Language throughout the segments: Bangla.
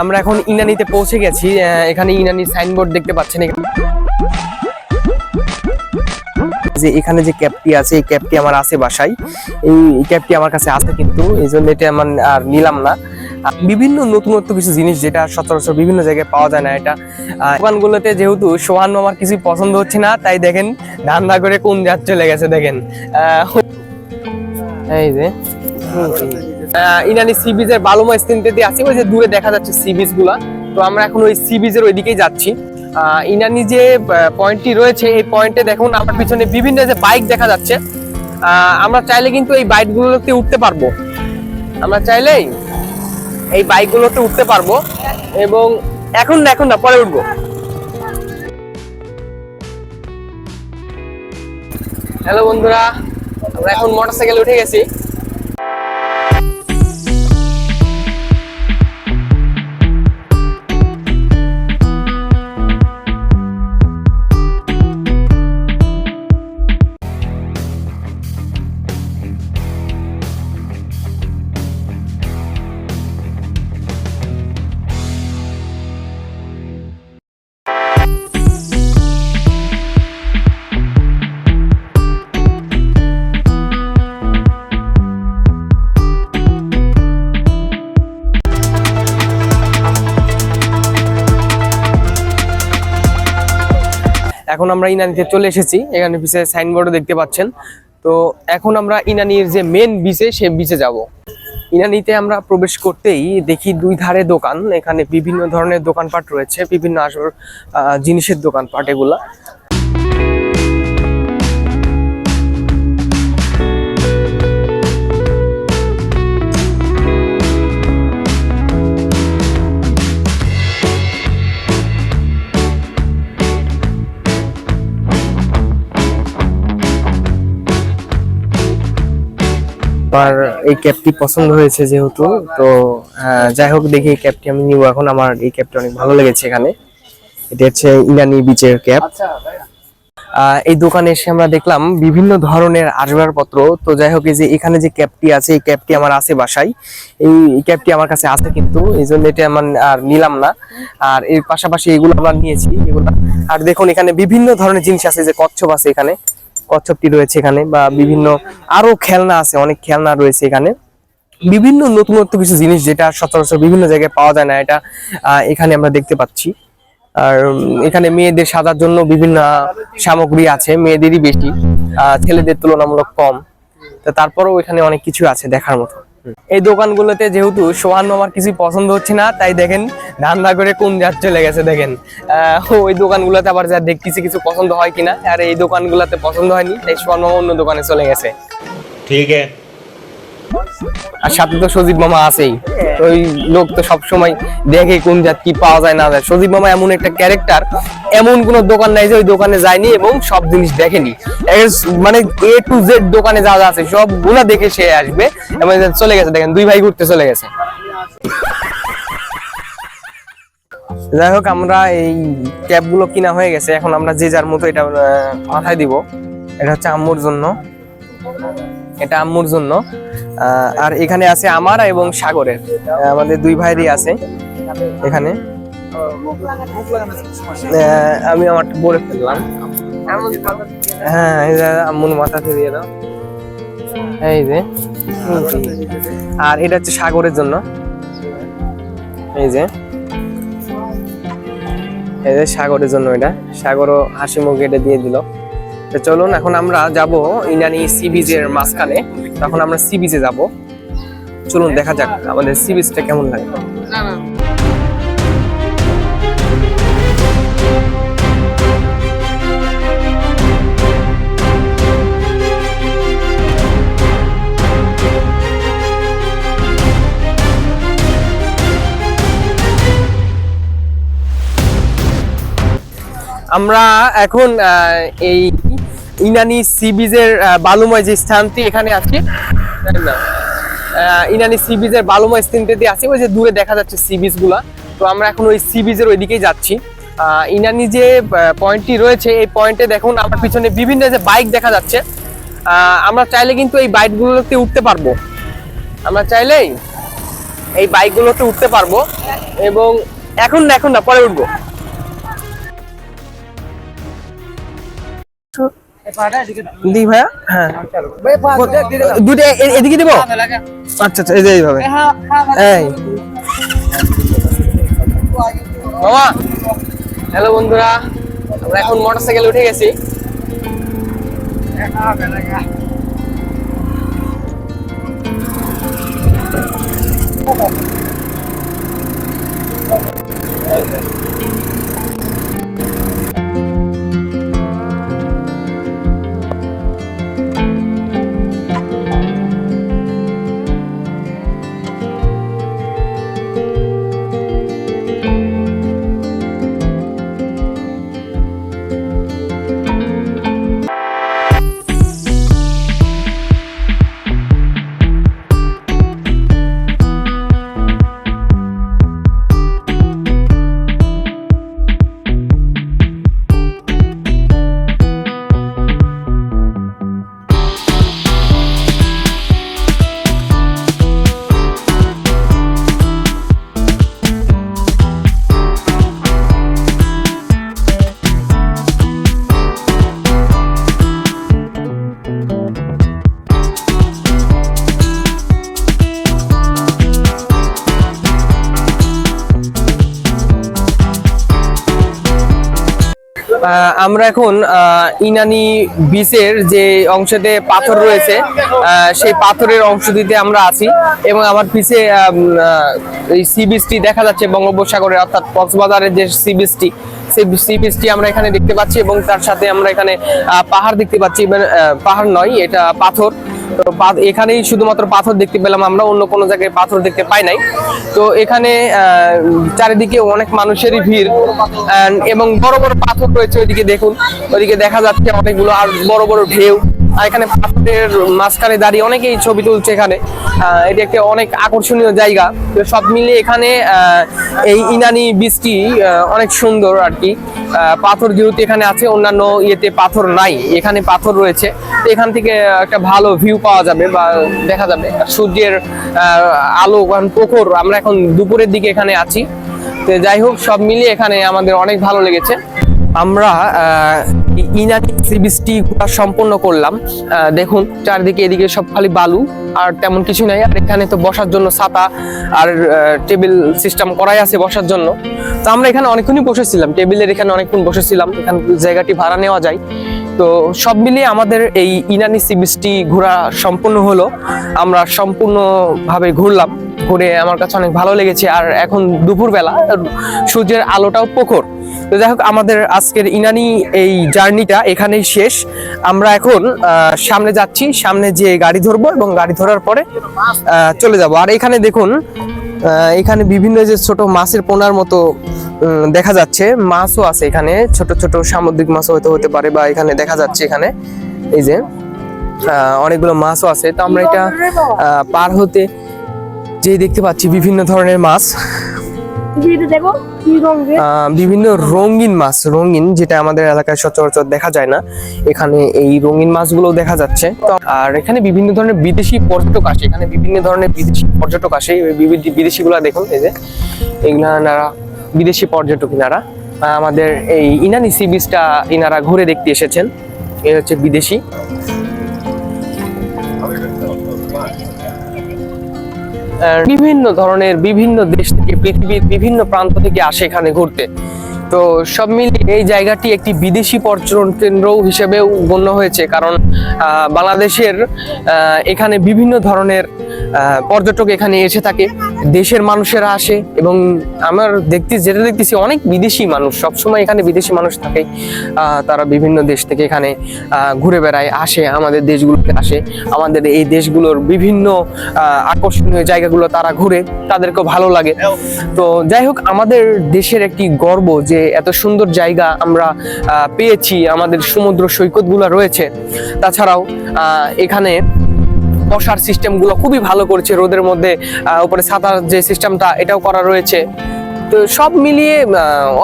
আমরা এখন ইনানিতে পৌঁছে গেছি এখানে ইনানি সাইনবোর্ড দেখতে পাচ্ছেন। যে এখানে যে ক্যাবটি আছে, এই ক্যাবটি আমার আছে বাসায় এই ক্যাবটি আমার কাছে আছে কিন্তু, এই জন্য এটা আমার আর নিলাম না। বিভিন্ন নতুনত্ব কিছু জিনিস যেটা সচরাচর বিভিন্ন জায়গায় পাওয়া যায় না, এটা দোকানগুলোতে যেহেতু সোহান আমার কিছু পছন্দ হচ্ছে না, তাই দেখেন, ধান্দা করে কোন জাত চলে গেছে দেখেন। এই যে ইনানি সি বিচের বালুমা স্থানটিতে আছি ওই যে দূরে দেখা যাচ্ছে সি বিচগুলা। তো আমরা এখন ওই সি বিচের ওইদিকেই যাচ্ছি। ইনানি যে পয়েন্টটি রয়েছে, এই পয়েন্টে দেখুন আমার পিছনে বিভিন্ন যে বাইক দেখা যাচ্ছে। আমরা চাইলে কিন্তু এই বাইকগুলোতে উঠতে পারব। আমরা চাইলেই এই বাইকগুলোতে উঠতে পারব এবং এখন না এখন না, পরে উঠবো। হ্যালো বন্ধুরা, আমরা এখন মোটরসাইকেলে উঠে গেছি। এখন আমরা ইনানিতে চলে এসেছি। এখানে পিছে সাইনবোর্ডও দেখতে পাচ্ছেন। তো এখন আমরা ইনানির যে মেন বিচে সে বিচে যাব। ইনানিতে আমরা প্রবেশ করতেই দেখি দুই ধারে দোকান। এখানে বিভিন্ন ধরনের দোকানপাট রয়েছে, বিভিন্ন আসর জিনিসের দোকানপাট এগুলা। আমার এই ক্যাপটি পছন্দ হয়েছে যেহেতু তো যাই হোক দেখি এই ক্যাপটি আমি নিব। এখন আমার এই ক্যাপটি অনেক ভালো লেগেছে এখানে। এটা হচ্ছে ইনানি বিচের ক্যাপ আহ, এই দোকানে এসে আমরা দেখলাম বিভিন্ন ধরনের আসবাবপত্র। তো যাই হোক এই যে এখানে যে ক্যাপটি আছে এই ক্যাপটি আমার আছে বাসায়। এই ক্যাপটি আমার কাছে আছে কিন্তু এই জন্য এটা আমার আর নিলাম না। আর এর পাশাপাশি এগুলো আমরা নিয়েছি এগুলো আর দেখুন এখানে বিভিন্ন ধরনের জিনিস আছে যে কচ্ছপ আছে এখানে। কচ্ছপটি রয়েছে এখানে বা বিভিন্ন আরও খেলনা আছে, অনেক খেলনা রয়েছে এখানে। বিভিন্ন নতুনত্ব কিছু জিনিস যেটা সচরাচর বিভিন্ন জায়গায় পাওয়া যায় না, এটা এখানে আমরা দেখতে পাচ্ছি। আর এখানে মেয়েদের সাজার জন্য বিভিন্ন সামগ্রী আছে, মেয়েদেরই বেশি ছেলেদের তুলনামূলক কম। তারপরেও এখানে অনেক কিছু আছে দেখার মতো। এই দোকানগুলোতে যেহেতু সোহান মামার কিছু পছন্দ হচ্ছে না, তাই দেখেন ধান্দা করে কোন জাত চলে গেছে দেখেন। ওই দোকানগুলোতে আবার যা দেখতেছি কিছু পছন্দ হয় কিনা, আর এই দোকানগুলোতে পছন্দ হয়নি, তাই সোহান মামা অন্য দোকানে চলে গেছে। ঠিক আছে। আর সাথে তো সজীব মামা আছেই। ওই লোক তো সব সময় দেখে কোন জাত কি পাওয়া যায়, না যায়। সজীব মামা এমন একটা ক্যারেক্টার এমন কোন দোকান নাই যে ওই দোকানে যায়নি এবং সব জিনিস দেখেনি। মানে এ টু জেড দোকানে যা যা আছে সবগুলা দেখে সে আসবে। এবং চলে গেছে, দেখেন, দুই ভাই ঘুরতে চলে গেছে। যাই হোক, আমরা এই ক্যাবগুলো কিনা হয়ে গেছে। এখন আমরা যে যার মতো এটা মাথায় দিব। এটা হচ্ছে আম্মুর জন্য। এটা আম্মুর জন্য। আর এখানে আছে আমার এবং সাগরের। আমাদের দুই ভাইরই আছে এখানে। আমি আমার বলে ফেললাম। হ্যাঁ আম্মুর মাথাতে দিয়ে দাও। এই যে। আর এটা হচ্ছে সাগরের জন্য। এই যে। এই যে সাগরের জন্য এটা। সাগরও হাসি মুখ এটা দিয়ে দিল। তো চলুন, এখন আমরা যাব ইনানি সি বিচের মাঝখানে। তখন আমরা সি বিচে যাব। চলুন, দেখা যাক আমাদের সি বিচটা কেমন লাগে। আমরা এখন এই ইনানি সি বিচের বালুময় যে স্থানটি এখানে আছে ইনানি সি বিচের বালুময় স্থানটিতে আছি, ওই যে দূরে দেখা যাচ্ছে সি বিচগুলা তো আমরা এখন ওই সি বিচের ওইদিকেই যাচ্ছি। ইনানি যে পয়েন্টটি রয়েছে, এই পয়েন্টে দেখুন আমার পিছনে বিভিন্ন যে বাইক দেখা যাচ্ছে। আমরা চাইলে কিন্তু এই বাইকগুলোতে উঠতে পারব। আমরা চাইলেই এই বাইকগুলোতে উঠতে পারব এবং এখন না এখন না, পরে উঠবো। দি ভাইয়া? হ্যাঁ। এদিকে দেবো? আচ্ছা আচ্ছা এই এইভাবে। এই। হ্যালো বন্ধুরা, আমরা এখন মোটরসাইকেল উঠে গেছি। আমরা এখন ইনানি বিচের যে অংশতে পাথর রয়েছে সেই পাথরের অংশ দিতে আমরা আছি এবং আমার পিছে এই সি বিচটি দেখা যাচ্ছে বঙ্গোপসাগরের অর্থাৎ কক্সবাজারের যে সি বিচটি সেই সি বিচটি আমরা এখানে দেখতে পাচ্ছি এবং তার সাথে আমরা এখানে পাহাড় দেখতে পাচ্ছি মানে, পাহাড় নয় এটা পাথর। তো এখানেই শুধুমাত্র পাথর দেখতে পেলাম আমরা, অন্য কোনো জায়গায় পাথর দেখতে পাই নাই। তো এখানে চারিদিকে অনেক মানুষেরই ভিড় এবং বড় বড় পাথর রয়েছে ওইদিকে দেখুন। ওইদিকে দেখা যাচ্ছে অনেকগুলো আর বড় বড় ঢেউ। আর এখানে পাথরের মাঝখানে দাঁড়িয়ে অনেকেই ছবি তুলছে এখানে। এটি একটি অনেক আকর্ষণীয় জায়গা। সব মিলিয়ে এখানে এই ইনানি বীজটি অনেক সুন্দর আর কি। পাথর যেহেতু এখানে আছে, অন্যান্য ইয়েতে পাথর নাই। এখানে পাথর রয়েছে। তো এখান থেকে একটা ভালো ভিউ পাওয়া যাবে বা দেখা যাবে। সূর্যের আলো প্রখর। আমরা এখন দুপুরের দিকে এখানে আছি। তো যাই হোক, সব মিলিয়ে এখানে আমাদের অনেক ভালো লেগেছে। আমরা ইনানি সি ঘোরা সম্পন্ন করলাম। দেখুন, চারদিকে এদিকে সব খালি বালু, আর তেমন কিছু নাই। আর এখানে তো বসার জন্য ছাতা আর টেবিল সিস্টেম করাই আছে বসার জন্য। তো আমরা এখানে অনেকক্ষণই বসেছিলাম। টেবিলের এখানে অনেকক্ষণ বসেছিলাম। এখানে জায়গাটি ভাড়া নেওয়া যায়। তো সব মিলিয়ে আমাদের এই ইনানি সি বিচটি ঘোরা সম্পূর্ণ হলো। আমরা সম্পূর্ণভাবে ঘুরলাম। ঘুরে আমার কাছে অনেক ভালো লেগেছে। আর এখন দুপুরবেলা সূর্যের আলোটাও প্রখর। তো যাই হোক, আমাদের আজকের ইনানি এই জার্নিটা এখানেই শেষ। আমরা এখন সামনে যাচ্ছি, সামনে যে গাড়ি ধরবো এবং গাড়ি ধরার পরে চলে যাব। আর এখানে দেখুন এখানে বিভিন্ন যে ছোট মাছের পোনার মতো দেখা যাচ্ছে, মাছও আছে এখানে। ছোট ছোট সামুদ্রিক মাছও হয়তো হতে পারে বা এখানে দেখা যাচ্ছে এখানে। এই যে অনেকগুলো মাছও আছে। তো আমরা এটা পার হতে যে দেখতে পাচ্ছি, বিভিন্ন ধরনের মাছ। বিভিন্ন রঙিন মাছ, রঙিন যেটা আমাদের এলাকায় সচরাচর দেখা যায় না। এখানে এই রঙিন মাছগুলো দেখা যাচ্ছে। আর এখানে বিভিন্ন ধরনের বিদেশি পর্যটক আসে। এখানে বিভিন্ন ধরনের বিদেশি পর্যটক আসে। এই বিবি- বিদেশিগুলা দেখুন, এই যে। এগুলা এনারা বিদেশি পর্যটক ইনারা। আমাদের এই ইনানি সি বিচটা ইনারা ঘুরে দেখতে এসেছেন। এই হচ্ছে বিদেশি। বিভিন্ন ধরনের বিভিন্ন দেশ থেকে, পৃথিবীর বিভিন্ন প্রান্ত থেকে আসে এখানে ঘুরতে। তো সব মিলিয়ে এই জায়গাটি একটি বিদেশি পর্যটন কেন্দ্র হিসেবেও গণ্য হয়েছে। কারণ বাংলাদেশের এখানে বিভিন্ন ধরনের পর্যটক এখানে এসে থাকে। দেশের মানুষেরা আসে এবং আমার দেখতে, যেটা দেখতেছি, অনেক বিদেশি মানুষ। সবসময় এখানে বিদেশি মানুষ থাকে। তারা বিভিন্ন দেশ থেকে এখানে ঘুরে বেড়ায়, আসে, আমাদের দেশগুলোতে আসে। আমাদের এই দেশগুলোর বিভিন্ন আকর্ষণীয় জায়গাগুলো তারা ঘুরে, তাদেরকেও ভালো লাগে। তো যাই হোক, আমাদের দেশের একটি গর্ব যে এত সুন্দর জায়গা আমরা পেয়েছি। আমাদের সমুদ্র সৈকতগুলো রয়েছে। তাছাড়াও এখানে বসার সিস্টেমগুলো খুবই ভালো করেছে রোদের মধ্যে উপরে ছাতার যে সিস্টেমটা এটাও করা রয়েছে। তো সব মিলিয়ে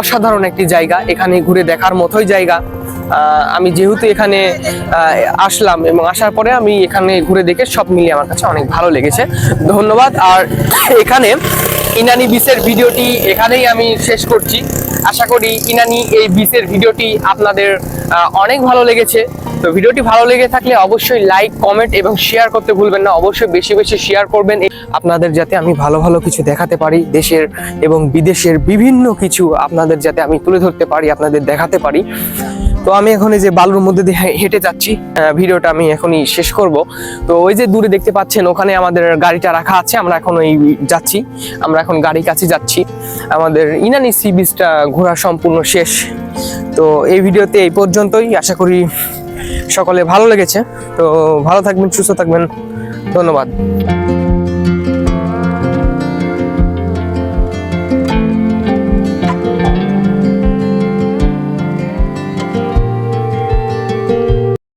অসাধারণ একটি জায়গা, এখানে ঘুরে দেখার মতোই জায়গা। আমি যেহেতু এখানে আসলাম এবং আসার পরে আমি এখানে ঘুরে দেখে সব মিলিয়ে আমার কাছে অনেক ভালো লেগেছে। ধন্যবাদ। আর এখানে ইনানি বিচের ভিডিওটি এখানেই আমি শেষ করছি। আশা করি ইনানি এই বিচের ভিডিওটি আপনাদের অনেক ভালো লেগেছে। তো ভিডিওটি ভালো লেগে থাকলে অবশ্যই লাইক, কমেন্ট এবং শেয়ার করতে ভুলবেন না। অবশ্যই বেশি বেশি শেয়ার করবেন। আপনাদের যাতে আমি ভালো ভালো কিছু দেখাতে পারি দেশের এবং বিদেশের বিভিন্ন কিছু আপনাদের যাতে আমি তুলে ধরতে পারি, আপনাদের দেখাতে পারি। তো আমি এখন এই যে বালুর মধ্যে দিয়ে হেঁটে যাচ্ছি ভিডিওটা আমি এখনই শেষ করব। তো ওই যে দূরে দেখতে পাচ্ছেন, ওখানে আমাদের গাড়িটা রাখা আছে, আমরা এখন ওই যাচ্ছি। আমরা এখন গাড়ির কাছে যাচ্ছি। আমাদের ইনানি সি বিচটা ঘোরা সম্পূর্ণ শেষ। তো এই ভিডিওতে এই পর্যন্তই। আশা করি সকলে ভালো লেগেছে। তো ভালো থাকবেন, সুস্থ থাকবেন। ধন্যবাদ।